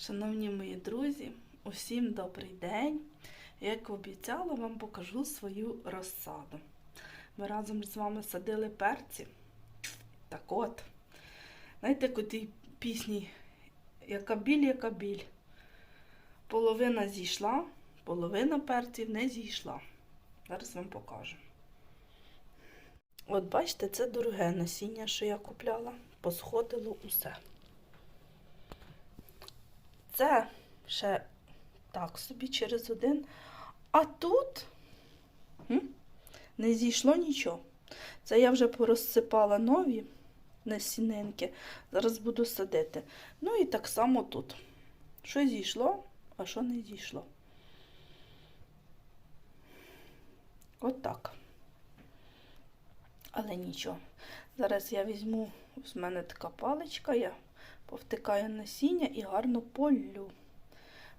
Шановні мої друзі, усім добрий день. Як обіцяла, вам покажу свою розсаду. Ми разом з вами садили перці. Так от, знаєте, тій пісні яка біль, яка біль. Половина зійшла, половина перців не зійшла. Зараз вам покажу. От бачите, це дороге насіння, що я купляла. Посходило усе. Це ще так собі через один. А тут м, не зійшло нічого. Це я вже порозсипала нові насінинки. Зараз буду садити. Ну і так само тут. Що зійшло, а що не зійшло. От так. Але нічого. Зараз я візьму, з мене така паличка, я повтикаю насіння і гарно полю.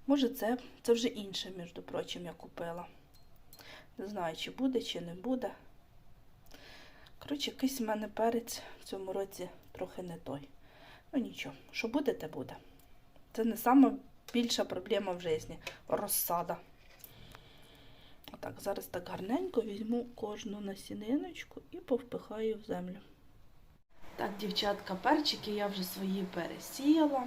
Може, це, це вже інше, між прочим, я купила. Не знаю, чи буде, чи не буде. Коротше, якийсь в мене перець в цьому році трохи не той. Ну нічого, що буде, те буде. Це не сама більша проблема в житті розсада. Отак, зараз так гарненько візьму кожну насіниночку і повпихаю в землю. Так, дівчатка, перчики я вже свої пересіяла.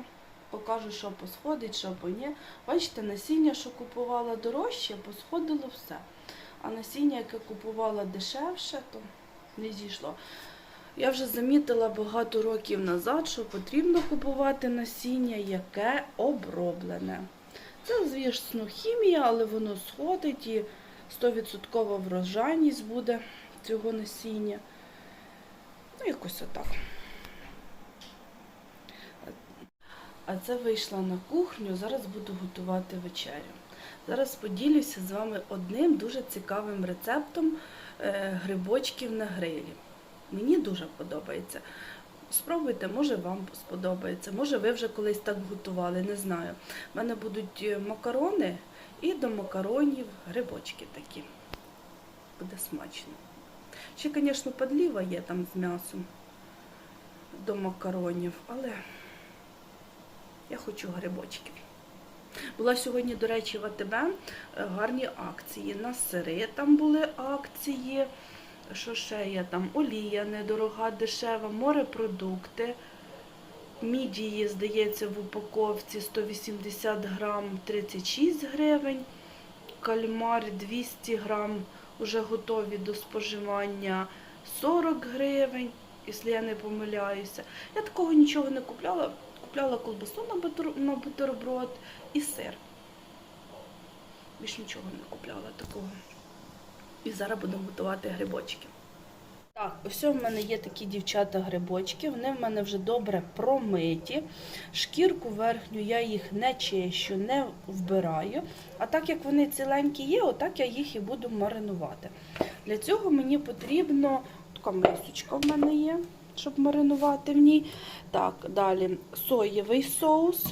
Покажу, що посходить, що по ні. Бачите, насіння, що купувала дорожче, посходило все. А насіння, яке купувала дешевше, то не зійшло. Я вже замітила багато років назад, що потрібно купувати насіння, яке оброблене. Це, звісно, хімія, але воно сходить і 100% врожайність буде цього насіння. Ну, якось отак. А це вийшла на кухню, зараз буду готувати вечерю. Зараз поділюся з вами одним дуже цікавим рецептом е, грибочків на грилі. Мені дуже подобається. Спробуйте, може вам сподобається, може ви вже колись так готували, не знаю. У мене будуть е, макарони і до макаронів грибочки такі. Буде смачно. Ще, звісно, подліва є там з м'ясом до макаронів, але я хочу грибочків. Була сьогодні, до речі, в АТБ е, гарні акції. На сири там були акції. Що ще є там? Олія недорога, дешева, морепродукти. Мідії, здається, в упаковці 180 грам 36 гривень. Кальмар 200 грам вже готові до споживання 40 гривень, якщо я не помиляюся. Я такого нічого не купляла. Купляла колбасу на, бутер... на бутерброд і сир. Більш нічого не купляла такого. І зараз будемо готувати грибочки. Так, ось у мене є такі дівчата грибочки, вони в мене вже добре промиті. Шкірку верхню я їх не чищу, не вбираю. А так як вони ціленькі є, отак я їх і буду маринувати. Для цього мені потрібно така мисочка в мене є, щоб маринувати в ній. Так, далі соєвий соус,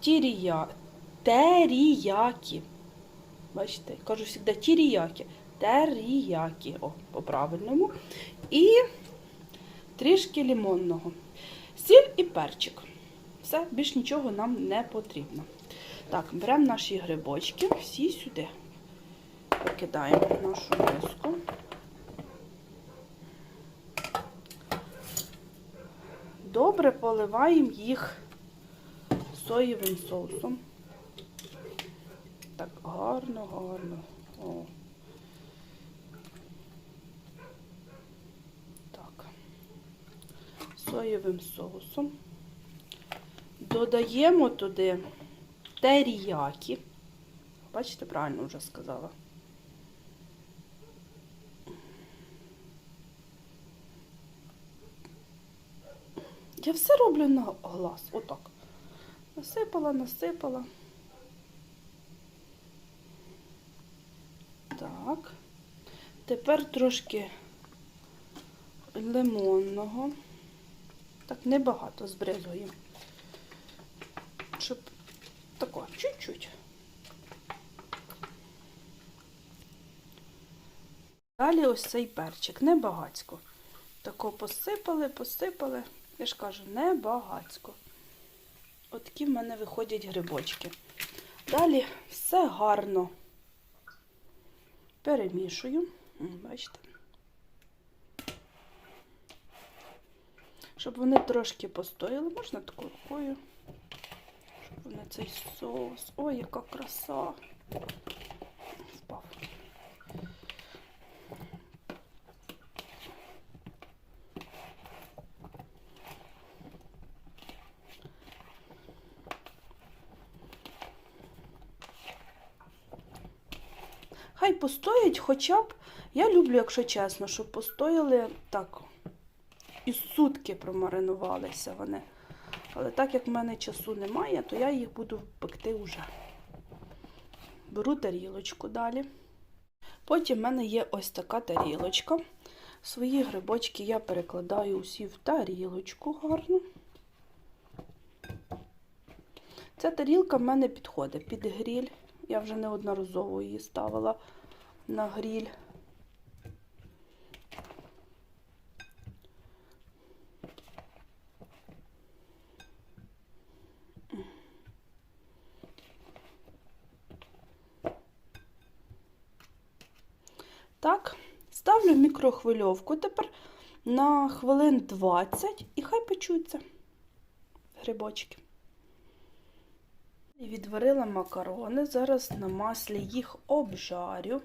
тірія, теріякі. Бачите, кажу завжди тіріякі. Теріякі, о, по-правильному. І трішки лимонного. Сіль і перчик. Все, більш нічого нам не потрібно. Так, беремо наші грибочки, всі сюди. Покидаємо нашу миску. Добре поливаємо їх соєвим соусом. Так, гарно, гарно. О. Так. Соєвим соусом. Додаємо туди теріякі. Бачите, правильно вже сказала. Я все роблю на глаз. Отак. Насипала, насипала. Так. Тепер трошки лимонного. Так, небагато збризуємо. Щоб тако, чуть-чуть. Далі ось цей перчик, небагацько. Тако посипали, посипали. Я ж кажу, небагацько. Отакі в мене виходять грибочки. Далі все гарно перемішую. Бачите? Щоб вони трошки постояли, можна такою рукою, щоб вони цей соус. Ой, яка краса! Впав. Хай постоять хоча б, я люблю, якщо чесно, щоб постояли так, і сутки промаринувалися вони. Але так як в мене часу немає, то я їх буду пекти вже. Беру тарілочку далі. Потім в мене є ось така тарілочка. Свої грибочки я перекладаю усі в тарілочку гарно. Ця тарілка в мене підходить під гріль. Я вже неодноразово її ставила на гріль. Так, ставлю мікрохвильовку тепер на хвилин 20 і хай печуться грибочки. І Відварила макарони. Зараз на маслі їх обжарю.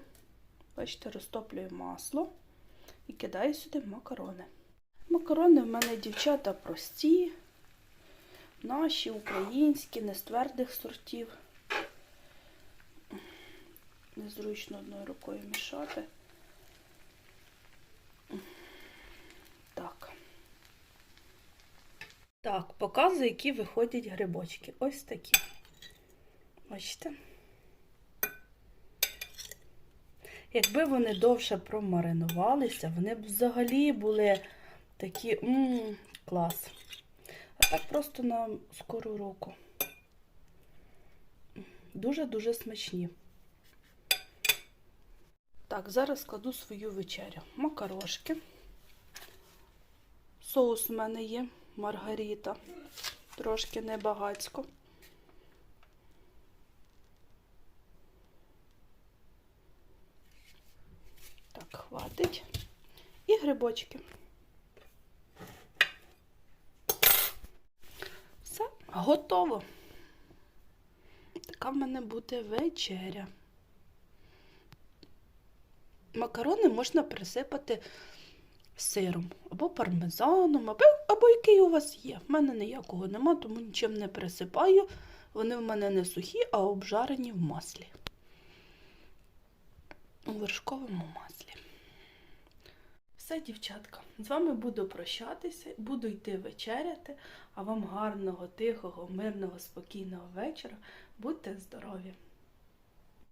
Бачите, розтоплюю масло і кидаю сюди макарони. Макарони в мене, дівчата, прості, наші, українські, не з твердих сортів. Незручно одною рукою мішати. Так. Так, показую, які виходять грибочки. Ось такі. Бачите? Якби вони довше промаринувалися, вони б взагалі були такі м клас. А так просто на скору руку. Дуже-дуже смачні. Так, зараз кладу свою вечерю. Макарошки. Соус в мене є, маргарита. Трошки небагацько. Так, хватить. І грибочки. Все, готово. Така в мене буде вечеря. Макарони можна присипати сиром або пармезаном, або, або який у вас є. В мене ніякого нема, тому нічим не присипаю. Вони в мене не сухі, а обжарені в маслі. У вершковому маслі. Все, дівчатка, з вами буду прощатися, буду йти вечеряти, а вам гарного, тихого, мирного, спокійного вечора. Будьте здорові!